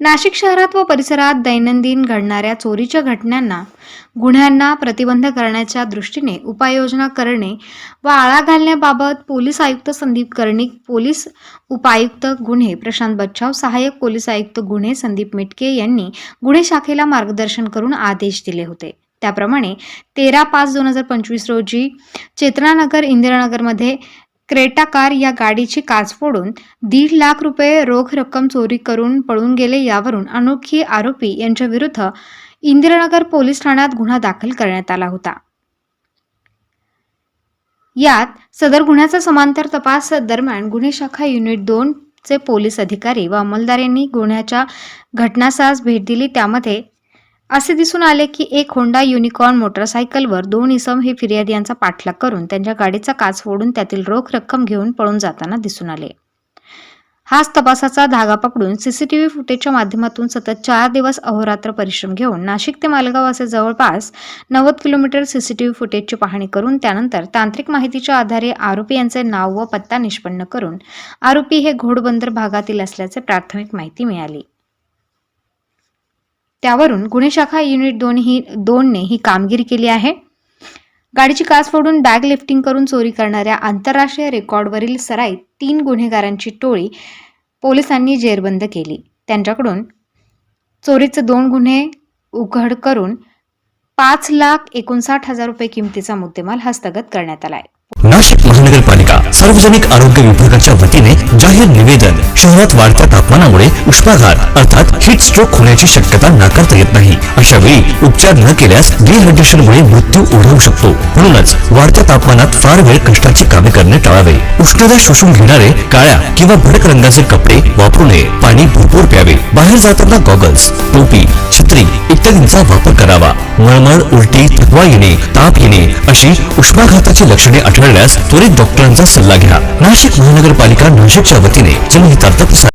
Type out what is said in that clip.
नाशिक शहरात व परिसरात दैनंदिन घडणाऱ्या चोरीच्या घटनांना गुन्ह्यांना प्रतिबंध करण्याच्या दृष्टीने उपाययोजना करणे व आळा घालण्याबाबत पोलीस आयुक्त संदीप कर्णिक पोलीस उपायुक्त गुन्हे प्रशांत बच्छाव सहाय्यक पोलीस आयुक्त गुन्हे संदीप मिटके यांनी गुन्हे शाखेला मार्गदर्शन करून आदेश दिले होते. त्याप्रमाणे तेरा पाच दोन हजार पंचवीस रोजी चेतनानगर इंदिरानगरमध्ये क्रेटा कार या गाडीची काच फोडून दीड लाख रुपये रोख रक्कम चोरी करून पळून गेले यावरून अनोखी आरोपी यांच्या विरुद्ध इंदिरानगर पोलीस ठाण्यात गुन्हा दाखल करण्यात आला होता. यात सदर गुन्ह्याचा समांतर तपास दरम्यान गुन्हे शाखा युनिट दोन चे पोलीस अधिकारी व अंमलदार यांनी गुन्ह्याच्या घटनासास भेट दिली. त्यामध्ये असे दिसून आले की एक होंडा युनिकॉर्न मोटरसायकलवर दोन इसम हे फिर्यादी यांचा पाठलाग करून त्यांच्या गाडीचा काच फोडून त्यातील रोख रक्कम घेऊन पळून जाताना दिसून आले. हाच तपासाचा धागा पकडून सीसीटीव्ही फुटेजच्या माध्यमातून सतत चार दिवस अहोरात्र परिश्रम घेऊन नाशिक ते मालगाव असे जवळपास नव्वद किलोमीटर सीसीटीव्ही फुटेजची पाहणी करून त्यानंतर तांत्रिक माहितीच्या आधारे आरोपी यांचे नाव व पत्ता निष्पन्न करून आरोपी हे घोडबंदर भागातील असल्याचे प्राथमिक माहिती मिळाली. त्यावरून गुन्हे शाखा युनिट दोन ही दोनने ही कामगिरी केली आहे. गाडीची कास फोडून बॅग लिफ्टिंग करून चोरी करणाऱ्या आंतरराष्ट्रीय रेकॉर्डवरील सराईत तीन गुन्हेगारांची टोळी पोलिसांनी जेरबंद केली. त्यांच्याकडून चोरीचे दोन गुन्हे उघड करून पाच लाख एकोणसाठ हजार रुपये किमतीचा मुद्देमाल हस्तगत करण्यात आला आहे नाशिक महानगरपालिका सार्वजनिक आरोग्य विभागाच्या वतीने जाहीर निवेदन. शहरात वाढत्या तापमानामुळे उष्माघात अर्थात हिट स्ट्रोक होण्याची शक्यता नाकारता येत नाही. अशा वेळी उपचार न केल्यास डिहायड्रेशनमुळे मृत्यू ओढवू शकतो. म्हणूनच वाढत्या तापमानात फार वेळ कष्टाची कामे करणे टाळावे. उष्णता शोषून घेणारे काळ्या किंवा भडक रंगाचे कपडे वापरू नये. पाणी भरपूर प्यावे. बाहेर जाताना गॉगल्स टोपी छत्री इत्यादींचा वापर करावा. मळमळ उलटी थकवा येणे ताप येणे अशी उष्माघाताची लक्षणे आढळल्यास त्वरित डॉक्टरांचा सल्ला घ्या. नाशिक महानगरपालिका नाशिकच्या वतीने जनहितार्थ प्रसार